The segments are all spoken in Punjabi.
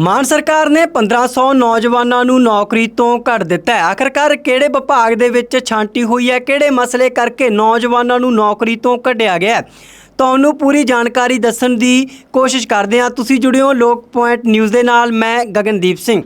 ਮਾਨ ਸਰਕਾਰ ਨੇ 1500 ਨੌਜਵਾਨਾਂ ਨੂੰ ਨੌਕਰੀ ਤੋਂ ਕੱਢ ਦਿੱਤਾ ਹੈ। ਆਖਰਕਾਰ ਕਿਹੜੇ ਵਿਭਾਗ ਦੇ ਵਿੱਚ ਛਾਂਟੀ ਹੋਈ ਹੈ? ਕਿਹੜੇ ਮਸਲੇ ਕਰਕੇ ਨੌਜਵਾਨਾਂ ਨੂੰ ਨੌਕਰੀ ਤੋਂ ਕੱਢਿਆ ਗਿਆ ਹੈ? ਤੁਹਾਨੂੰ ਪੂਰੀ ਜਾਣਕਾਰੀ ਦੱਸਣ ਦੀ ਕੋਸ਼ਿਸ਼ ਕਰਦੇ ਹਾਂ। ਤੁਸੀਂ ਜੁੜਿਓ ਲੋਕ ਪੁਆਇੰਟ ਨਿਊਜ਼ ਦੇ ਨਾਲ। ਮੈਂ ਗਗਨਦੀਪ ਸਿੰਘ।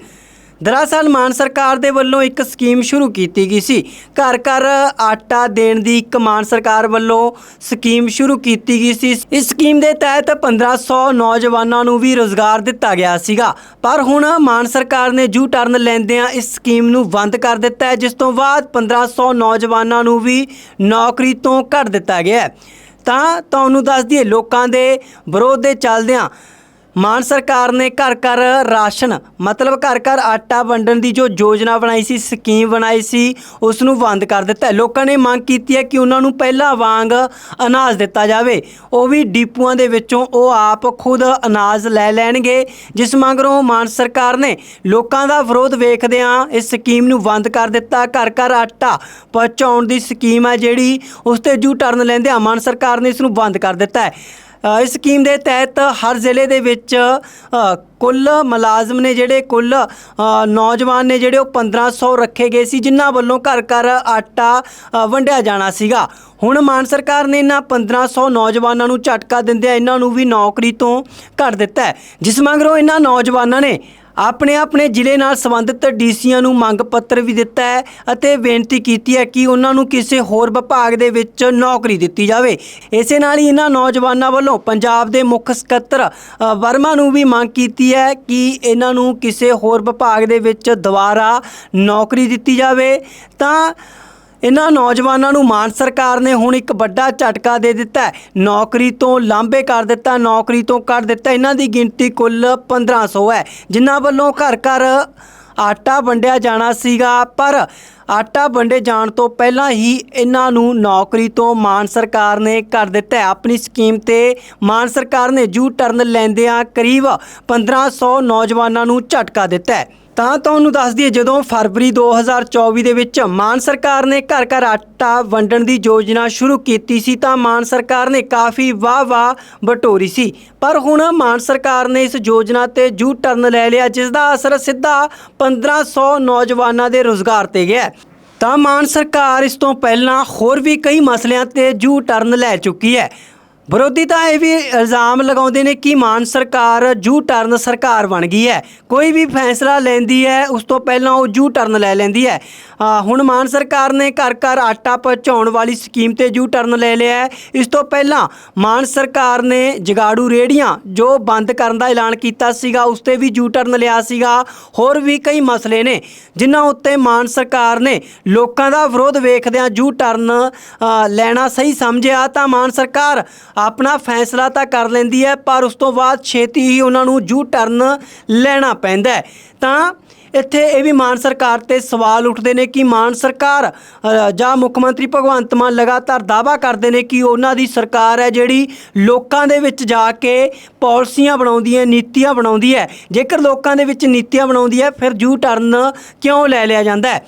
ਦਰਅਸਲ ਮਾਨ ਸਰਕਾਰ ਦੇ ਵੱਲੋਂ ਇੱਕ ਸਕੀਮ ਸ਼ੁਰੂ ਕੀਤੀ ਗਈ ਸੀ। ਘਰ ਘਰ ਆਟਾ ਦੇਣ ਦੀ ਇੱਕ ਮਾਨ ਸਰਕਾਰ ਵੱਲੋਂ ਸਕੀਮ ਸ਼ੁਰੂ ਕੀਤੀ ਗਈ ਸੀ। ਇਸ ਸਕੀਮ ਦੇ ਤਹਿਤ 1500 ਨੌਜਵਾਨਾਂ ਨੂੰ ਵੀ ਰੋਜ਼ਗਾਰ ਦਿੱਤਾ ਗਿਆ ਸੀਗਾ। ਪਰ ਹੁਣ ਮਾਨ ਸਰਕਾਰ ਨੇ ਜੂ ਟਰਨ ਲੈਂਦਿਆਂ ਇਸ ਸਕੀਮ ਨੂੰ ਬੰਦ ਕਰ ਦਿੱਤਾ ਹੈ, ਜਿਸ ਤੋਂ ਬਾਅਦ 1500 ਨੌਜਵਾਨਾਂ ਨੂੰ ਵੀ ਨੌਕਰੀ ਤੋਂ ਕੱਢ ਦਿੱਤਾ ਗਿਆ ਤਾਂ ਤੁਹਾਨੂੰ ਦੱਸ ਦਈਏ, ਲੋਕਾਂ ਦੇ ਵਿਰੋਧ ਦੇ ਚੱਲਦਿਆਂ ਮਾਨ ਸਰਕਾਰ ਨੇ ਘਰ ਘਰ ਰਾਸ਼ਨ, ਮਤਲਬ ਘਰ ਘਰ ਆਟਾ ਵੰਡਣ ਦੀ ਜੋ ਯੋਜਨਾ ਬਣਾਈ ਸੀ, ਸਕੀਮ ਬਣਾਈ ਸੀ ਉਸ ਨੂੰ ਬੰਦ ਕਰ ਦਿੱਤਾ ਲੋਕਾਂ ਨੇ ਮੰਗ ਕੀਤੀ ਹੈ ਕਿ ਉਹਨਾਂ ਨੂੰ ਪਹਿਲਾਂ ਵਾਂਗ ਅਨਾਜ ਦਿੱਤਾ ਜਾਵੇ। ਉਹ ਵੀ ਡੀਪੂਆਂ ਦੇ ਵਿੱਚੋਂ, ਉਹ ਆਪ ਖੁਦ ਅਨਾਜ ਲੈ ਲੈਣਗੇ, ਜਿਸ ਮਗਰੋਂ ਮਾਨ ਸਰਕਾਰ ਨੇ ਲੋਕਾਂ ਦਾ ਵਿਰੋਧ ਵੇਖਦਿਆਂ ਇਸ ਸਕੀਮ ਨੂੰ ਬੰਦ ਕਰ ਦਿੱਤਾ। ਘਰ ਘਰ ਆਟਾ ਪਹੁੰਚਾਉਣ ਦੀ ਸਕੀਮ ਹੈ ਜਿਹੜੀ, ਉਸ ਤੇ ਜੂ ਟਰਨ ਲੈਂਦਿਆਂ ਮਾਨ ਸਰਕਾਰ ਨੇ ਇਸ ਨੂੰ ਬੰਦ ਕਰ ਦਿੱਤਾ ਹੈ। ਇਸ ਸਕੀਮ ਦੇ ਤਹਿਤ ਹਰ ਜ਼ਿਲ੍ਹੇ ਦੇ ਵਿੱਚ ਕੁੱਲ ਮੁਲਾਜ਼ਮ ਨੇ ਜਿਹੜੇ, ਕੁੱਲ ਨੌਜਵਾਨ ਨੇ ਜਿਹੜੇ ਉਹ 1500 ਰੱਖੇ ਗਏ ਸੀ, ਜਿਨ੍ਹਾਂ ਵੱਲੋਂ ਘਰ ਘਰ ਆਟਾ ਵੰਡਿਆ ਜਾਣਾ ਸੀਗਾ। ਹੁਣ ਮਾਨ ਸਰਕਾਰ ਨੇ ਇਹਨਾਂ 1500 ਨੌਜਵਾਨਾਂ ਨੂੰ ਝਟਕਾ ਦਿੰਦਿਆਂ ਇਹਨਾਂ ਨੂੰ ਵੀ ਨੌਕਰੀ ਤੋਂ ਕੱਢ ਦਿੱਤਾ ਜਿਸ ਮਗਰੋਂ ਇਹਨਾਂ ਨੌਜਵਾਨਾਂ ਨੇ ਆਪਣੇ ਆਪਣੇ ਜ਼ਿਲ੍ਹੇ ਨਾਲ ਸੰਬੰਧਿਤ ਡੀਸੀਆਂ ਨੂੰ ਮੰਗ ਪੱਤਰ ਵੀ ਦਿੱਤਾ ਹੈ ਅਤੇ ਬੇਨਤੀ ਕੀਤੀ ਹੈ ਕਿ ਉਹਨਾਂ ਨੂੰ ਕਿਸੇ ਹੋਰ ਵਿਭਾਗ ਦੇ ਵਿੱਚ ਨੌਕਰੀ ਦਿੱਤੀ ਜਾਵੇ। ਇਸੇ ਨਾਲ ਹੀ ਇਹਨਾਂ ਨੌਜਵਾਨਾਂ ਵੱਲੋਂ ਪੰਜਾਬ ਦੇ ਮੁੱਖ ਸਕੱਤਰ ਵਰਮਾ ਨੂੰ ਵੀ ਮੰਗ ਕੀਤੀ ਹੈ ਕਿ ਇਹਨਾਂ ਨੂੰ ਕਿਸੇ ਹੋਰ ਵਿਭਾਗ ਦੇ ਵਿੱਚ ਦੁਬਾਰਾ ਨੌਕਰੀ ਦਿੱਤੀ ਜਾਵੇ। ਤਾਂ ਇਹਨਾਂ ਨੌਜਵਾਨਾਂ ਨੂੰ ਮਾਨ ਸਰਕਾਰ ਨੇ ਹੁਣ ਇੱਕ ਵੱਡਾ ਝਟਕਾ ਦੇ ਦਿੱਤਾ ਨੌਕਰੀ ਤੋਂ ਲਾਂਭੇ ਕਰ ਦਿੱਤਾ, ਨੌਕਰੀ ਤੋਂ ਕੱਢ ਦਿੱਤਾ। ਇਹਨਾਂ ਦੀ ਗਿਣਤੀ ਕੁੱਲ 1500 ਹੈ, ਜਿਨ੍ਹਾਂ ਵੱਲੋਂ ਘਰ ਘਰ ਆਟਾ ਵੰਡਿਆ ਜਾਣਾ ਸੀਗਾ। ਪਰ ਆਟਾ ਵੰਡੇ ਜਾਣ ਤੋਂ ਪਹਿਲਾਂ ਹੀ ਇਹਨਾਂ ਨੂੰ ਨੌਕਰੀ ਤੋਂ ਮਾਨ ਸਰਕਾਰ ਨੇ ਕਰ ਦਿੱਤਾ ਆਪਣੀ ਸਕੀਮ ਤੇ ਮਾਨ ਸਰਕਾਰ ਨੇ ਜੂ ਟਰਨ ਲੈਂਦਿਆਂ ਕਰੀਬ 1500 ਨੌਜਵਾਨਾਂ ਨੂੰ ਝਟਕਾ ਦਿੱਤਾ ਤਾਂ ਤੁਹਾਨੂੰ ਦੱਸ ਦਈਏ, ਜਦੋਂ ਫਰਵਰੀ 2024 ਦੇ ਵਿੱਚ ਮਾਨ ਸਰਕਾਰ ਨੇ ਘਰ ਘਰ ਆਟਾ ਵੰਡਣ ਦੀ ਯੋਜਨਾ ਸ਼ੁਰੂ ਕੀਤੀ ਸੀ, ਤਾਂ ਮਾਨ ਸਰਕਾਰ ਨੇ ਕਾਫੀ ਵਾਹ-ਵਾਹ ਬਟੋਰੀ ਸੀ। ਪਰ ਹੁਣ ਮਾਨ ਸਰਕਾਰ ਨੇ ਇਸ ਯੋਜਨਾ ਤੇ ਜੂ ਟਰਨ ਲੈ ਲਿਆ, ਜਿਸ ਦਾ ਅਸਰ ਸਿੱਧਾ 1500 ਨੌਜਵਾਨਾਂ ਦੇ ਰੋਜ਼ਗਾਰ ਤੇ ਗਿਆ। ਤਾਂ ਮਾਨ ਸਰਕਾਰ ਇਸ ਤੋਂ ਪਹਿਲਾਂ ਹੋਰ ਵੀ ਕਈ ਮਸਲਿਆਂ ਤੇ ਜੂ ਟਰਨ ਲੈ ਚੁੱਕੀ ਹੈ। ਵਿਰੋਧੀ ਤਾਂ ਇਹ ਵੀ ਇਲਜ਼ਾਮ ਲਗਾਉਂਦੇ ਨੇ ਕਿ ਮਾਨ ਸਰਕਾਰ ਜੂ ਟਰਨ ਸਰਕਾਰ ਬਣ ਗਈ ਹੈ। ਕੋਈ ਵੀ ਫੈਸਲਾ ਲੈਂਦੀ ਹੈ, ਉਸ ਤੋਂ ਪਹਿਲਾਂ ਉਹ ਜੂ ਟਰਨ ਲੈ ਲੈਂਦੀ ਹੈ। ਹੁਣ ਮਾਨ ਸਰਕਾਰ ਨੇ ਘਰ ਘਰ ਆਟਾ ਪਹੁੰਚਾਉਣ ਵਾਲੀ ਸਕੀਮ ਤੇ ਜੂ ਟਰਨ ਲੈ ਲਿਆ ਹੈ। ਇਸ ਤੋਂ ਪਹਿਲਾਂ ਮਾਨ ਸਰਕਾਰ ਨੇ ਜਗਾੜੂ ਰੇੜੀਆਂ ਜੋ ਬੰਦ ਕਰਨ ਦਾ ਐਲਾਨ ਕੀਤਾ ਸੀਗਾ, ਉਸ ਤੇ ਵੀ ਜੂ ਟਰਨ ਲਿਆ ਸੀਗਾ। ਹੋਰ ਵੀ ਕਈ ਮਸਲੇ ਨੇ, ਜਿਨ੍ਹਾਂ ਉੱਤੇ ਮਾਨ ਸਰਕਾਰ ਨੇ ਲੋਕਾਂ ਦਾ ਵਿਰੋਧ ਵੇਖਦਿਆਂ ਜੂ ਟਰਨ ਲੈਣਾ ਸਹੀ ਸਮਝਿਆ ਤਾਂ ਮਾਨ ਸਰਕਾਰ ਆਪਣਾ ਫੈਸਲਾ ਤਾਂ ਕਰ ਲੈਂਦੀ ਹੈ, ਪਰ ਉਸ ਤੋਂ ਬਾਅਦ ਛੇਤੀ ਹੀ ਉਹਨਾਂ ਨੂੰ ਜੂ ਟਰਨ ਲੈਣਾ ਪੈਂਦਾ ਤਾਂ ਇੱਥੇ ਇਹ ਵੀ ਮਾਨ ਸਰਕਾਰ ਤੇ ਸਵਾਲ ਉੱਠਦੇ ਨੇ ਕਿ ਮਾਨ ਸਰਕਾਰ ਜਾਂ ਮੁੱਖ ਮੰਤਰੀ ਭਗਵੰਤ ਮਾਨ ਲਗਾਤਾਰ ਦਾਅਵਾ ਕਰਦੇ ਨੇ ਕਿ ਉਹਨਾਂ ਦੀ ਸਰਕਾਰ ਹੈ ਜਿਹੜੀ ਲੋਕਾਂ ਦੇ ਵਿੱਚ ਜਾ ਕੇ ਪਾਲਿਸੀਆਂ ਬਣਾਉਂਦੀ ਹੈ, ਨੀਤੀਆਂ ਬਣਾਉਂਦੀ ਹੈ। ਜੇਕਰ ਲੋਕਾਂ ਦੇ ਵਿੱਚ ਨੀਤੀਆਂ ਬਣਾਉਂਦੀ ਹੈ, ਫਿਰ ਜੂ ਟਰਨ ਕਿਉਂ ਲੈ ਲਿਆ ਜਾਂਦਾ ਹੈ?